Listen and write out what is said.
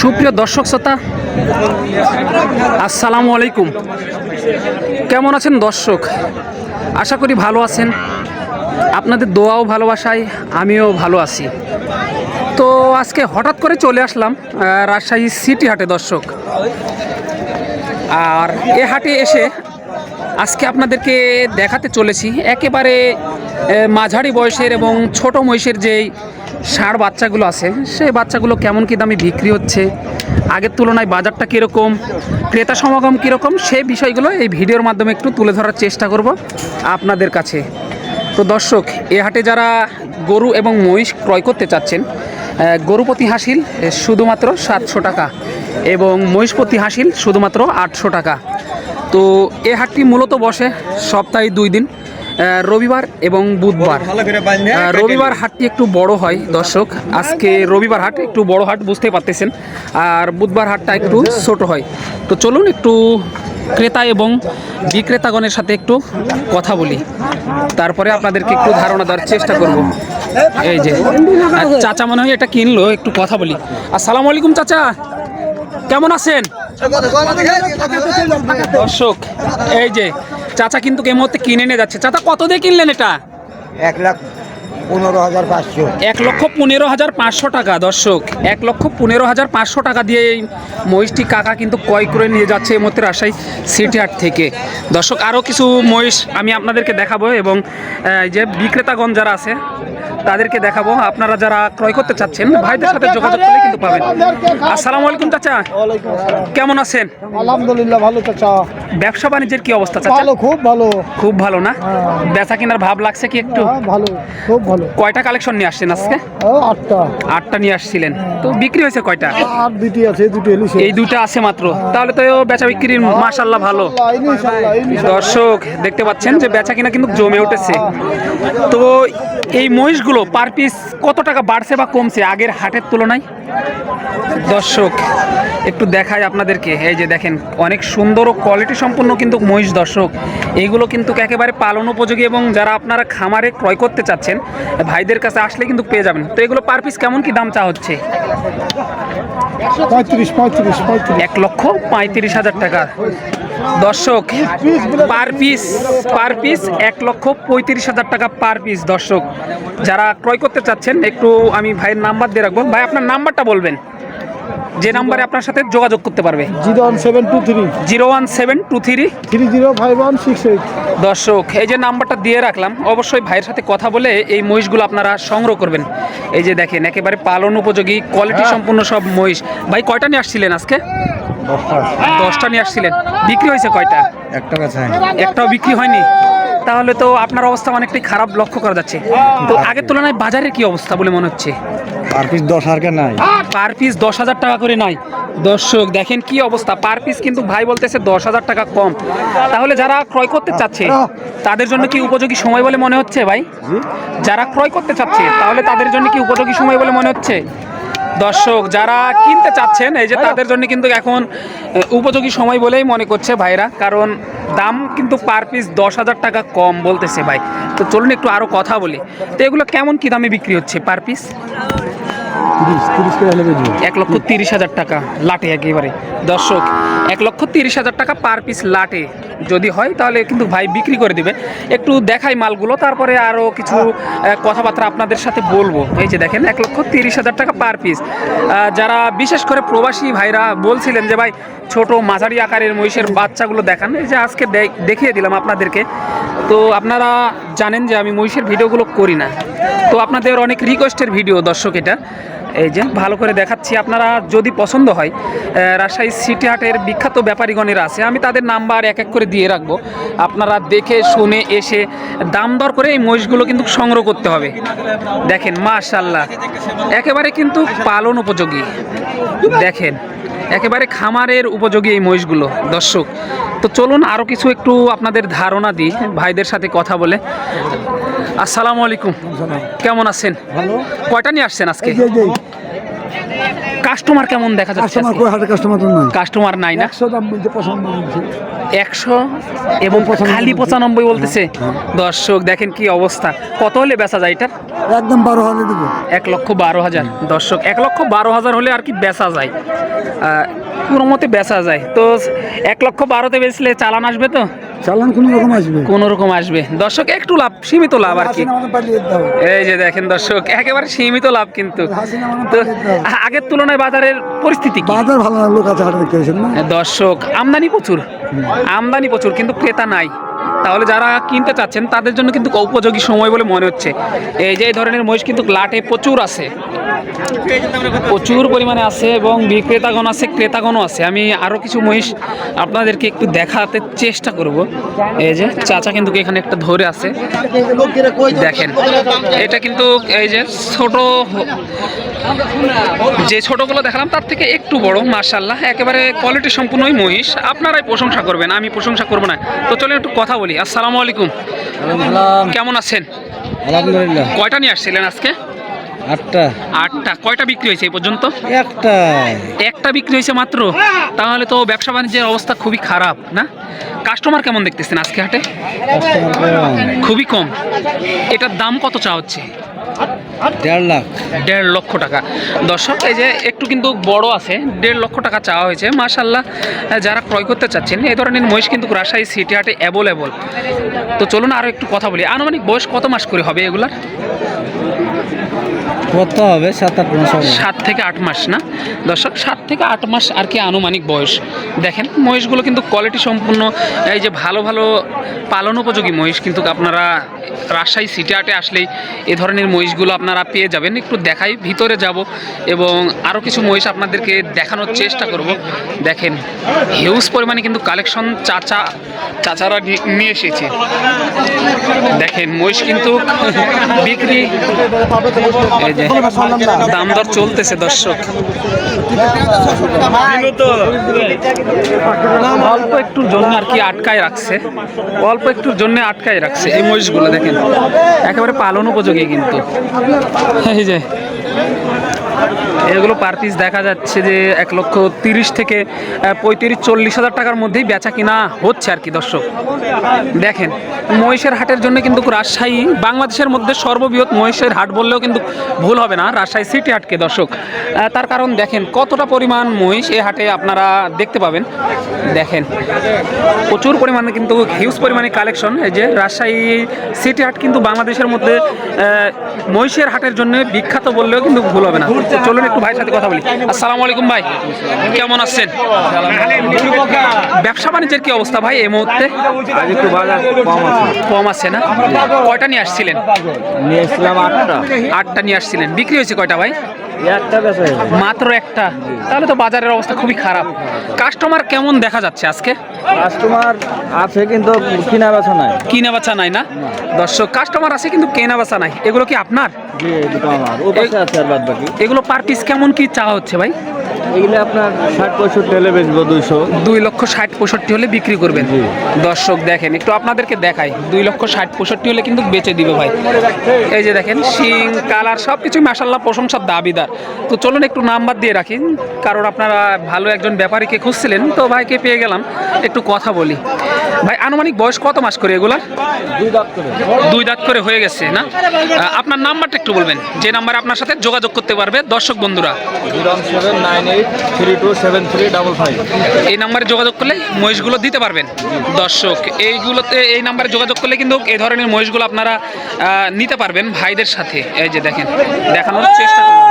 সুপ্রিয় দর্শক শ্রোতা, আসসালামু আলাইকুম। কেমন আছেন দর্শক? আশা করি ভালো আছেন। আপনাদের দোয়াও ভালোবাসায়, আমিও ভালো আছি। তো আজকে হঠাৎ করে চলে আসলাম রাজশাহী সিটি হাটে দর্শক। আর এ হাটে এসে আজকে আপনাদেরকে দেখাতে চলেছি। একেবারে মাঝারি বয়সের এবং ছোট মহিষের যেই ষাঁড় বাচ্চাগুলো আছে সেই বাচ্চাগুলো কেমন কী দামে বিক্রি হচ্ছে আগের তুলনায় বাজারটা কীরকম ক্রেতা সমাগম কীরকম সেই বিষয়গুলো এই ভিডিওর মাধ্যমে একটু তুলে ধরার চেষ্টা করব আপনাদের কাছে। তো দর্শক এ হাটে যারা গরু এবং মহিষ ক্রয় করতে চাচ্ছেন আহ, গরুপতি হাসিল শুধুমাত্র সাতশো টাকা এবং মহিষপতি হাসিল শুধুমাত্র আটশো টাকা। তো এ হাটটি মূলত বসে সপ্তাহে দুই দিন। রবিবার এবং বুধবার। রবিবার হাটটি একটু বড় হয় দর্শক। আজকে রবিবার হাট একটু বড় হাট বুঝতে পারতেছেন। আর বুধবার হাটটা একটু ছোট হয়। তো চলুন একটু ক্রেতা এবং বিক্রেতাগণের সাথে একটু কথা বলি। তারপরে আপনাদেরকে একটু ধারণা দেওয়ার চেষ্টা করব। এই যে চাচা মনে হয় এটা কিনলো একটু কথা বলি। আসসালামু আলাইকুম চাচা। কেমন আছেন? দর্শক এই যে চাচা কিন্তু এই মুহূর্তে কিনে নিয়ে যাচ্ছে। চাচা কত দিয়ে কিনলেন এটা? এক লাখ পনেরো হাজার পাঁচশো। এক লক্ষ পনেরো হাজার পাঁচশো টাকা দর্শক। এক লক্ষ পনেরো হাজার পাঁচশো টাকা দিয়ে এই মহিষটি কাকা কিন্তু ক্রয় করে নিয়ে যাচ্ছে এই মুহূর্তে রাজশাহী সিটি হাট থেকে। দর্শক আরও কিছু মহিষ আমি আপনাদেরকে দেখাবো এবং এই যে বিক্রেতাগণ যারা আছে তাদেরকে দেখাবো। আপনারা যারা ক্রয় করতে চাচ্ছেন ভাইদের সাথে যোগাযোগ করলে কিন্তু পাবেন। আসসালামু আলাইকুম চাচা। কেমন আছেন? আলহামদুলিল্লাহ ভালো চাচা। ব্যবসা বাণিজ্যের কি অবস্থা ভালো খুব ভালো। খুব ভালো না? বেচা কেনার ভাব লাগছে কি একটু? হ্যাঁ, ভালো খুব ভালো। কয়টা কালেকশন নিয়ে আসছেন আজকে? আটটা। আটটা নিয়ে আসছিলেন। তো বিক্রি হয়েছে কয়টা? আর দুটি আছে দুটি এই দুইটা আছে মাত্র। তাহলে তো বেচা বিক্রির মাশাল্লাহ ভালো। দর্শক দেখতে পাচ্ছেন যে বেচা কিনা কিন্তু জমে উঠেছে। তো এই মহিষগুলো পার পিস কত টাকা বাড়ছে বা কমছে আগের হাটের তুলনায়? দর্শক একটু দেখাই আপনাদেরকে। এই যে দেখেন অনেক সুন্দর ও কোয়ালিটি সম্পন্ন কিন্তু মহিষ দর্শক। এইগুলো কিন্তু একেবারে পালন উপযোগী এবং যারা আপনারা খামারে ক্রয় করতে চাচ্ছেন ভাইদের কাছে আসলে কিন্তু পেয়ে যাবেন। তো এগুলো পার পিস কেমন কি দাম চা হচ্ছে? পঁয়ত্রিশ পঁয়ত্রিশ পঁয়ত্রিশ। এক লক্ষ পঁয়ত্রিশ হাজার টাকা। দর্শক পার পিস পার পিস এক লক্ষ পঁয়ত্রিশ হাজার টাকা পার পিস দর্শক যারা ক্রয় করতে চাচ্ছেন একটু আমি ভাইয়ের নাম্বার দিয়ে রাখব। ভাই আপনার নাম্বারটা বলবেন। যে নাম্বারে আপনার সাথে যোগাযোগ করতে পারবে? Zero one seven two three. Zero one seven two three. Three zero five one six eight. দর্শক এই যে নাম্বারটা দিয়ে রাখলাম অবশ্যই ভাইয়ের সাথে কথা বলে এই মহিষগুলো আপনারা সংগ্রহ করবেন। এই যে দেখেন একেবারে পালন উপযোগী কোয়ালিটি সম্পূর্ণ সব মহিষ। ভাই কয়টা নিয়ে আসছিলেন আজকে? দশটা। নিয়ে আসছিলেন। বিক্রি হয়েছে কয়টা? একটা একটাও বিক্রি হয়নি? তাহলে তো আপনার অবস্থা অনেকটাই খারাপ লক্ষ্য করা যাচ্ছে। তো আগের তুলনায় বাজারের কি অবস্থা বলে মনে হচ্ছে? আর পিস দশ হাজার নাই। পার পিস দশ হাজার টাকা করে নাই। দর্শক দেখেন কি অবস্থা। পার পিস কিন্তু ভাই বলতেছে দশ হাজার টাকা কম। তাহলে যারা ক্রয় করতে চাচ্ছে তাদের জন্য কি উপযোগী সময় বলে মনে হচ্ছে ভাই? যারা ক্রয় করতে চাচ্ছে তাহলে তাদের জন্য কি উপযোগী সময় বলে মনে হচ্ছে? দর্শক, যারা কিনতে চাচ্ছেন, এই যে তাদের জন্য কিন্তু এখন উপযোগী সময় বলেই মনে করছে ভাইরা। কারণ দাম কিন্তু পার পিস দশ হাজার টাকা কম বলতেছে ভাই। তো চলুন একটু আরও কথা বলি। তো এগুলো কেমন কি দামে বিক্রি হচ্ছে পার পিস? এক লক্ষ তিরিশ হাজার টাকা লাটে একেবারে। দর্শক, এক লক্ষ তিরিশ হাজার টাকা পার পিস লাটে। যদি হয় তাহলে কিন্তু ভাই বিক্রি করে দিবে। একটু দেখাই মালগুলো, তারপরে আরও কিছু কথাবার্তা আপনাদের সাথে বলব। এই যে দেখেন, এক লক্ষ তিরিশ হাজার টাকা পার পিস। যারা বিশেষ করে প্রবাসী ভাইরা বলছিলেন যে, ভাই, ছোট মাঝারি আকারের মহিষের বাচ্চাগুলো দেখান। এই যে আজকে দেখিয়ে দিলাম আপনাদেরকে। তো আপনারা জানেন যে আমি মহিষের ভিডিওগুলো করি না। তো আপনাদের অনেক রিকোয়েস্টের ভিডিও দর্শক এটা। এই যে, ভালো করে দেখাচ্ছি আপনারা যদি পছন্দ হয় রাজশাহী সিটি হাটের বিখ্যাত ব্যাপারীগণেরা আছে, আমি তাদের নাম্বার এক এক করে দিয়ে রাখব। আপনারা দেখে, শুনে, এসে দাম দর করে এই মহিষগুলো কিন্তু সংগ্রহ করতে হবে। দেখেন মাশাল্লাহ একেবারে কিন্তু পালন উপযোগী। দেখেন, একেবারে খামারের উপযোগী এই মহিষগুলো। দর্শক, তো চলুন আরও কিছু একটু আপনাদের ধারণা দিই, ভাইদের সাথে কথা বলে। আসসালামু আলাইকুম। কেমন আছেন? ভালো। কয়টা নিয়ে আসছেন আজকে? কাস্টমার কেমন দেখা যাচ্ছে কাস্টমার নাই? কাস্টমার নাই না? পছন্দ একশো এবং খালি পঁচানব্বই বলতেছে। দর্শক দেখেন কি অবস্থা। কত হলে বেচা যায় এটার? একদম বারো হাজার দেবো। এক লক্ষ বারো হাজার। দর্শক এক লক্ষ বারো হাজার হলে আর কি বেচা যায়। কোনো মতে বেচা যায়। তো এক লক্ষ বারোতে বেচলে চালান আসবে তো? চালান কোনো রকম আসবে। কোনো রকম আসবে। দর্শক একটু লাভ সীমিত লাভ আর কি। এই যে দেখেন দর্শক একেবারে সীমিত লাভ কিন্তু। তো আগের তুলনায় বাজারের পরিস্থিতি বাজার ভালো না লোক আছে দর্শক আমদানি প্রচুর। আমদানি প্রচুর কিন্তু ক্রেতা নাই। তাহলে যারা কিনতে চাচ্ছেন, তাদের জন্য কিন্তু উপযোগী সময় বলে মনে হচ্ছে। এই যে ধরনের মহিষ কিন্তু লাটে প্রচুর আছে। প্রচুর পরিমাণে আছে এবং বিক্রেতাগণ আছে, ক্রেতাগণও আছে। আমি আরও কিছু মহিষ আপনাদেরকে একটু দেখাতে চেষ্টা করব। এই যে চাচা কিন্তু এখানে একটা ধরে আছে। দেখেন, এটা কিন্তু এই যে ছোট, যে ছোটগুলো দেখালাম, তার থেকে একটু বড় মার্শাল্লাহ একেবারে কোয়ালিটি সম্পূর্ণই মহিষ। আপনারাই প্রশংসা করবেন, আমি প্রশংসা করব না। তো চলেন একটু কথা বলি। আসসালামু আলাইকুম। কেমন আছেন? আলহামদুলিল্লাহ। কয়টা নিয়ে আসছিলেন আজকে? আটটা। আটটা। কয়টা বিক্রি হয়েছে এই পর্যন্ত? একটা। একটা বিক্রি হয়েছে মাত্র? তাহলে তো ব্যবসা বাণিজ্যের অবস্থা খুবই খারাপ না? কাস্টমার কেমন দেখতেছেন আজকে হাটে? খুবই কম। এটার দাম কত চা হচ্ছে? দেড় লাখ। দেড় লক্ষ টাকা। দর্শক এই যে একটু কিন্তু বড় আছে দেড় লক্ষ টাকা চাওয়া হয়েছে। মাশাল্লাহ যারা ক্রয় করতে চাচ্ছেন এই ধরনের মহিষ কিন্তু রাজশাহী সিটি হাটে অ্যাভেলেবল তো চলুন আরও একটু কথা বলি। আনুমানিক বয়স কত মাস করে হবে এগুলার? কত হবে সাত আট মাস সাত থেকে আট মাস না? দর্শক, সাত থেকে আট মাস আর কি আনুমানিক বয়স। দেখেন, মহিষগুলো কিন্তু কোয়ালিটি সম্পূর্ণ, এই যে ভালো ভালো পালন উপযোগী মহিষ, কিন্তু আপনারা রাজশাহী সিটি হাটে আসলেই এ ধরনের মহিষগুলো আপনারা পেয়ে যাবেন। একটু দেখাই, ভিতরে যাব এবং আরও কিছু মহিষ আপনাদেরকে দেখানোর চেষ্টা করব। দেখেন হিউজ পরিমাণে কিন্তু কালেকশন চাচা, চাচারা নিয়ে এসেছে। দেখেন, মহিষ কিন্তু বিক্রি। যে দাম দর চলতেছে দর্শক। অল্প একটুর জন্য আর কি আটকায় রাখছে। অল্প একটুর জন্য আটকায় রাখছে এই মহিষগুলো দেখেন। একেবারে পালন উপযোগী কিন্তু। এই যে এগুলো পার পিস দেখা যাচ্ছে যে এক লক্ষ তিরিশ থেকে পঁয়ত্রিশ, চল্লিশ হাজার টাকার মধ্যেই বেচা কিনা হচ্ছে আর কি দর্শক। দেখেন, মহিষের হাটের জন্য কিন্তু রাজশাহী বাংলাদেশের মধ্যে সর্ববৃহৎ মহিষের হাট বললেও কিন্তু ভুল হবে না, রাজশাহী সিটি হাটকে দর্শক। তার কারণ দেখেন, কতটা পরিমাণ মহিষ এই হাটে আপনারা দেখতে পাবেন। দেখেন, প্রচুর পরিমাণে কিন্তু হিউজ পরিমাণে কালেকশন এই যে রাজশাহী সিটি হাট কিন্তু বাংলাদেশের মধ্যে মহিষের হাটের জন্য বিখ্যাত বললেও কিন্তু ভুল হবে না। তো চলুন একটু ভাইয়ের সাথে কথা বলি। আসসালামু আলাইকুম ভাই কেমন আছেন? ব্যবসা বাণিজ্যের কি অবস্থা ভাই এই মুহূর্তে? একটু বাজার কম আছে কম আছে না? কয়টা নিয়ে আসছিলেন? নিয়ে আসছিলাম আটটা। আটটা নিয়ে আসছিলেন। বিক্রি হয়েছে কয়টা ভাই? মাত্র একটা। তাহলে তো বাজারের অবস্থা খুবই খারাপ। কাস্টমার কেমন দেখা যাচ্ছে আজকে? কাস্টমার আছে কিন্তু কিনা বেচা নাই। কিনা বেচা নাই না? দর্শক কাস্টমার আছে কিন্তু কেনা বেচা নাই। এগুলো কি আপনার? এগুলো পার পিস কেমন কি চাওয়া হচ্ছে ভাই? এগুলো আপনার ষাট পঁয়ষট্টি হলে বেচবো দুইশো। দুই লক্ষ ষাট পঁয়ষট্টি হলে বিক্রি করবেন। দর্শক দেখেন একটু আপনাদেরকে দেখাই। দুই লক্ষ ষাট পঁয়ষট্টি হলে কিন্তু বেচে দিবে ভাই। এই যে দেখেন শিং কালার সব কিছুই মাসাল্লাহ প্রশংসার দাবিদার। তো চলুন একটু নাম্বার দিয়ে রাখি কারণ আপনারা ভালো একজন ব্যাপারীকে খুঁজছিলেন তো ভাইকে পেয়ে গেলাম। একটু কথা বলি। ভাই আনুমানিক বয়স কত মাস করে এগুলার? দুই দাঁত করে। হয়ে গেছে না? আপনার নাম্বারটা একটু বলবেন যে নাম্বারে আপনার সাথে যোগাযোগ করতে পারবে দর্শক বন্ধুরা। Nine eight three two seven three double five এই নাম্বারে যোগাযোগ করলে মহিষগুলো দিতে পারবেন। দর্শক, এইগুলোতে, এই নাম্বারে যোগাযোগ করলে কিন্তু এই ধরনের মহিষগুলো আপনারা নিতে পারবেন ভাইদের সাথে। এই যে দেখেন, দেখানোর চেষ্টা করুন।